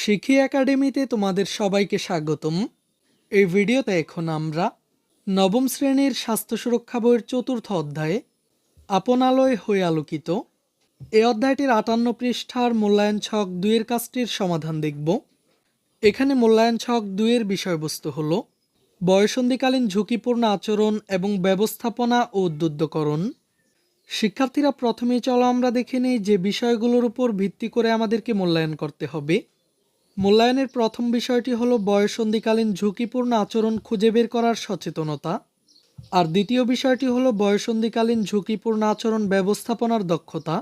শিখি একাডেমিতে তোমাদের সবাইকে স্বাগতম। এই ভিডিওতে এখন আমরা নবম শ্রেণির স্বাস্থ্য সুরক্ষা বইয়ের চতুর্থ অধ্যায়ে আপনালয় হয়ে আলোকিত। এই অধ্যায়টির আটান্ন পৃষ্ঠার মূল্যায়ন ছক দুইয়ের কাজটির সমাধান দেখব। এখানে মূল্যায়ন ছক দুইয়ের বিষয়বস্তু হল বয়সন্ধিকালীন ঝুঁকিপূর্ণ আচরণ এবং ব্যবস্থাপনা ও উদ্বুদ্ধকরণ। শিক্ষার্থীরা প্রথমেই চলো আমরা দেখে নেই যে বিষয়গুলোর উপর ভিত্তি করে আমাদেরকে মূল্যায়ন করতে হবে। মূল্যায়নের প্রথম বিষয়টি হলো বয়সন্ধিকালীন ঝুঁকিপূর্ণ আচরণ খুঁজে বের করার সচেতনতা। আর দ্বিতীয় বিষয়টি হলো বয়সন্ধিকালীন ঝুঁকিপূর্ণ আচরণ ব্যবস্থাপনার দক্ষতা।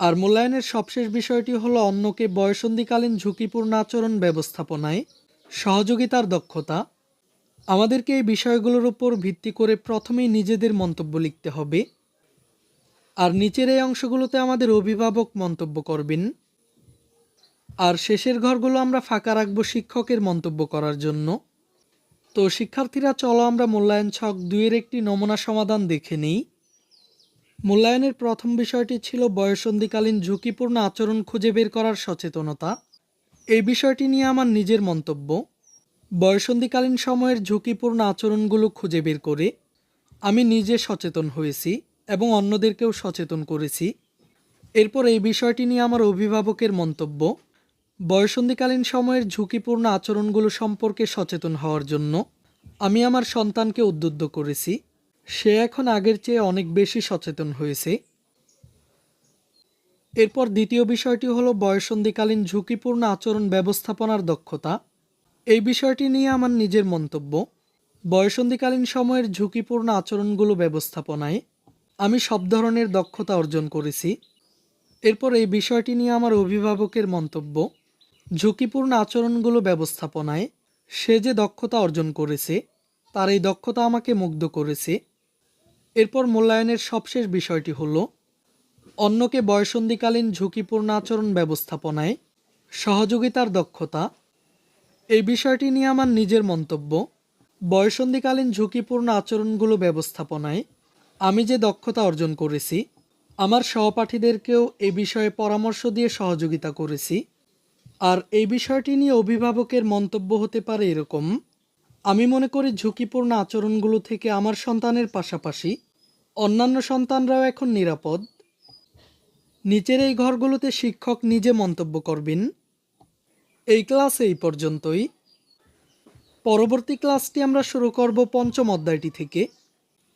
আর মূল্যায়নের সবশেষ বিষয়টি হলো অন্যকে বয়সন্ধিকালীন ঝুঁকিপূর্ণ আচরণ ব্যবস্থাপনায় সহযোগিতার দক্ষতা। আমাদেরকে এই বিষয়গুলোর উপর ভিত্তি করে প্রথমেই নিজেদের মন্তব্য লিখতে হবে। আর নিচের এই অংশগুলোতে আমাদের অভিভাবক মন্তব্য করবেন। আর শেষের ঘরগুলো আমরা ফাঁকা রাখব শিক্ষকের মন্তব্য করার জন্য। তো শিক্ষার্থীরা, চলো আমরা মূল্যায়ন ছক দুইয়ের একটি নমুনা সমাধান দেখে নিই। মূল্যায়নের প্রথম বিষয়টি ছিল বয়সন্ধিকালীন ঝুঁকিপূর্ণ আচরণ খুঁজে বের করার সচেতনতা। এই বিষয়টি নিয়ে আমার নিজের মন্তব্য। বয়সন্ধিকালীন সময়ের ঝুঁকিপূর্ণ আচরণগুলো খুঁজে বের করে আমি নিজে সচেতন হয়েছি এবং অন্যদেরকেও সচেতন করেছি। এরপর এই বিষয়টি নিয়ে আমার অভিভাবকের মন্তব্য। বয়সন্ধিকালীন সময়ের ঝুঁকিপূর্ণ আচরণগুলো সম্পর্কে সচেতন হওয়ার জন্য আমি আমার সন্তানকে উদ্বুদ্ধ করেছি। সে এখন আগের চেয়ে অনেক বেশি সচেতন হয়েছে। এরপর দ্বিতীয় বিষয়টি হলো বয়সন্ধিকালীন ঝুঁকিপূর্ণ আচরণ ব্যবস্থাপনার দক্ষতা। এই বিষয়টি নিয়ে আমার নিজের মন্তব্য, বয়সন্ধিকালীন সময়ের ঝুঁকিপূর্ণ আচরণগুলো ব্যবস্থাপনায় আমি সব ধরনের দক্ষতা অর্জন করেছি। এরপর এই বিষয়টি নিয়ে আমার অভিভাবকের মন্তব্য ঝুঁকিপূর্ণ আচরণগুলো ব্যবস্থাপনায় সে যে দক্ষতা অর্জন করেছে, তার এই দক্ষতা আমাকে মুগ্ধ করেছে। এরপর মূল্যায়নের সবশেষ বিষয়টি হলো, অন্যকে বয়সন্ধিকালীন ঝুঁকিপূর্ণ আচরণ ব্যবস্থাপনায় সহযোগিতার দক্ষতা। এই বিষয়টি নিয়ে আমার নিজের মন্তব্য, বয়সন্ধিকালীন ঝুঁকিপূর্ণ আচরণগুলো ব্যবস্থাপনায় আমি যে দক্ষতা অর্জন করেছি, আমার সহপাঠীদেরকেও এ বিষয়ে পরামর্শ দিয়ে সহযোগিতা করেছি। আর এই বিষয়টি নিয়ে অভিভাবকের মন্তব্য হতে পারে এরকম, আমি মনে করি ঝুঁকিপূর্ণ আচরণগুলো থেকে আমার সন্তানের পাশাপাশি অন্যান্য সন্তানরাও এখন নিরাপদ। নিচের এই ঘরগুলোতে শিক্ষক নিজে মন্তব্য করবেন। এই ক্লাস এই পর্যন্তই। পরবর্তী ক্লাসটি আমরা শুরু করব পঞ্চম অধ্যায়টি থেকে।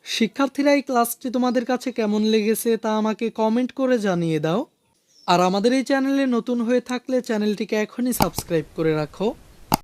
শিক্ষার্থীরা এই ক্লাসটি তোমাদের কাছে কেমন লেগেছে তা আমাকে কমেন্ট করে জানিয়ে দাও। আর আমাদের এই চ্যানেলে নতুন হয়ে থাকলে চ্যানেলটিকে এখনই সাবস্ক্রাইব করে রাখো।